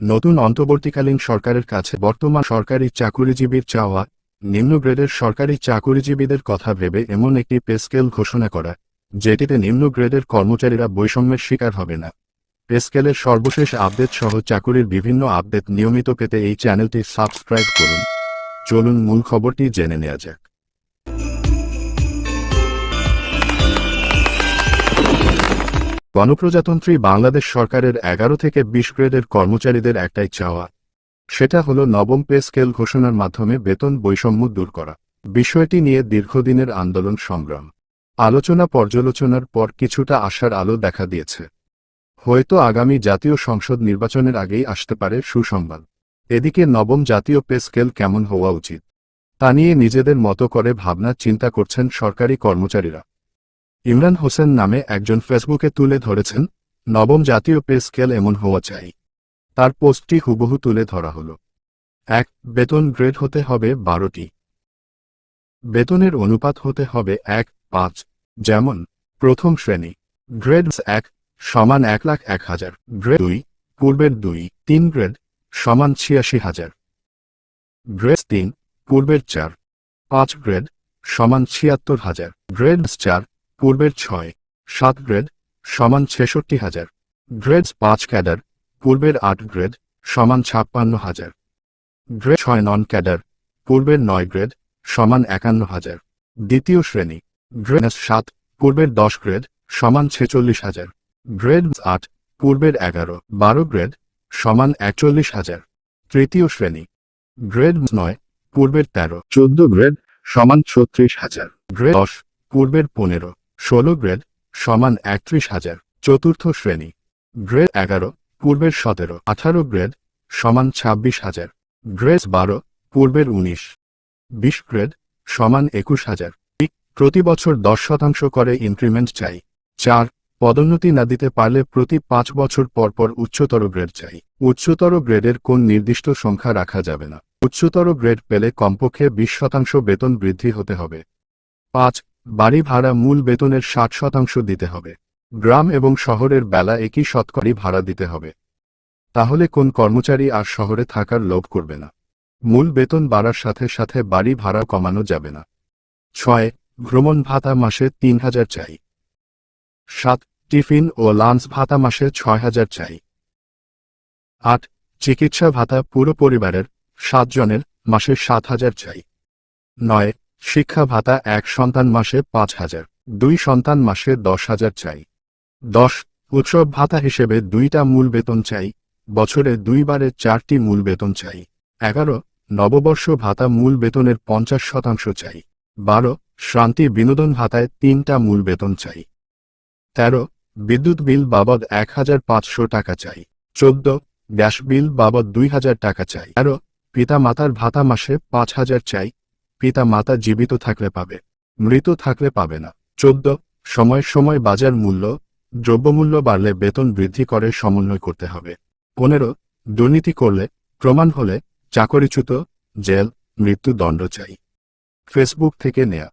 নতুন অন্তর্বর্তীকালীন সরকারের কাছে বর্তমান সরকারি চাকুরিজীবীর চাওয়া, নিম্ন গ্রেডের সরকারি চাকুরিজীবীদের কথা ভেবে এমন একটি পে স্কেল ঘোষণা করা, যেটিতে নিম্ন গ্রেডের কর্মচারীরা বৈষম্যের শিকার হবে না। পে স্কেলের সর্বশেষ আপডেট সহ চাকুরির বিভিন্ন আপডেট নিয়মিত পেতে এই চ্যানেলটি সাবস্ক্রাইব করুন। চলুন মূল খবরটি জেনে নেওয়া যাক। গণপ্রজাতন্ত্রী বাংলাদেশ সরকারের এগারো থেকে বিশ গ্রেডের কর্মচারীদের একটাই চাওয়া। সেটা হলো নবম পে স্কেল ঘোষণার মাধ্যমে বেতন বৈষম্য দূর করা। বিষয়টি নিয়ে দীর্ঘদিনের আন্দোলন সংগ্রাম। আলোচনা পর্যালোচনার পর কিছুটা আশার আলো দেখা দিয়েছে। হয়তো আগামী জাতীয় সংসদ নির্বাচনের আগেই আসতে পারে সুসংবাদ। এদিকে নবম জাতীয় পে স্কেল কেমন হওয়া উচিত? তা নিয়ে নিজেদের মতো করে ভাবনা চিন্তা করছেন সরকারি কর্মচারীরা। ইমরান হোসেন নামে একজন ফেসবুকে তুলে ধরেছেন, নবম জাতীয় পে স্কেল এমন হওয়া চাই। তার পোস্টটি হুবহু তুলে ধরা হল। এক, বেতন গ্রেড হতে হবে বারোটি। বেতনের অনুপাত হতে হবে এক, পাঁচ। যেমন, প্রথম শ্রেণি। গ্রেড এক, সমান এক লাখ এক হাজার। গ্রেড দুই, পূর্বের দুই। তিন গ্রেড, সমান ছিয়াশি হাজার। গ্রেড তিন, পূর্বের চার। পাঁচ গ্রেড, সমান ছিয়াত্তর হাজার। গ্রেড চার পূর্বের ছয়, সাত গ্রেড, সমান ছেষট্টি হাজার। গ্রেড পাঁচ ক্যাডার, পূর্বের আট গ্রেড, সমান ছাপ্পান্ন হাজার। গ্রেড ছয় নন ক্যাডার, পূর্বের নয় গ্রেড, সমান একান্ন হাজার। দ্বিতীয় শ্রেণি, গ্রেড সাত, পূর্বের দশ গ্রেড, সমান ছেচল্লিশ হাজার। গ্রেড আট, পূর্বের এগারো, বারো গ্রেড, সমান একচল্লিশ হাজার। তৃতীয় শ্রেণি, গ্রেড নয়, পূর্বের তেরো, চোদ্দ গ্রেড, সমান ছত্রিশ হাজার। গ্রেড দশ, পূর্বের পনেরো ষোলো গ্রেড সমান একত্রিশ হাজার। চতুর্থ শ্রেণি। গ্রেড এগারো, পূর্বের সতেরো। আঠারো গ্রেড সমান ছাব্বিশ হাজার। গ্রেড বারো, পূর্বের উনিশ। বিশ গ্রেড সমান একুশ হাজার। প্রতি বছর দশ শতাংশ করে ইনক্রিমেন্ট চাই। চার, পদোন্নতি না দিতে পারলে প্রতি পাঁচ বছর পর পর উচ্চতর গ্রেড চাই। উচ্চতর গ্রেডের কোন নির্দিষ্ট সংখ্যা রাখা যাবে না। উচ্চতর গ্রেড পেলে কমপক্ষে বিশ শতাংশ বেতন বৃদ্ধি হতে হবে। পাঁচ বাড়ি ভাড়া মূল বেতনের ষাট শতাংশ দিতে হবে। গ্রাম এবং শহরের বেলা একই শতকরি ভাড়া দিতে হবে। তাহলে কোন কর্মচারী আর শহরে থাকার লোভ করবে না। মূল বেতন বাড়ার সাথে সাথে বাড়ি ভাড়া কমানো যাবে না। ছয়, ভ্রমণ ভাতা মাসে তিন হাজার চাই। সাত, টিফিন ও লাঞ্চ ভাতা মাসে ছয় হাজার চাই। আট, চিকিৎসা ভাতা পুরো পরিবারের সাতজনের মাসে সাত হাজার চাই। নয় শিক্ষা ভাতা এক সন্তান মাসে পাঁচ হাজার, দুই সন্তান মাসে দশ হাজার চাই। দশ, উৎসব ভাতা হিসেবে দুইটা মূল বেতন চাই, বছরে দুইবারে চারটি মূল বেতন চাই। এগারো, নববর্ষ ভাতা মূল বেতনের পঞ্চাশ শতাংশ চাই। বারো, শান্তি বিনোদন ভাতায় তিনটা মূল বেতন চাই। তেরো, বিদ্যুৎ বিল বাবদ এক হাজার পাঁচশো টাকা চাই। চোদ্দ, গ্যাস বিল বাবদ দুই হাজার টাকা চাই। তেরো পিতা মাতার ভাতা মাসে পাঁচ হাজার চাই পিতা মাতা জীবিত থাকলে পাবে, মৃত থাকলে পাবে না। চোদ্দ, সময় সময় বাজার মূল্য, দ্রব্যমূল্য বাড়লে বেতন বৃদ্ধি করে সমন্বয় করতে হবে। পনেরো, দুর্নীতি করলে প্রমাণ হলে চাকরিচ্যুত, জেল, মৃত্যুদণ্ড চাই। ফেসবুক থেকে নেয়া।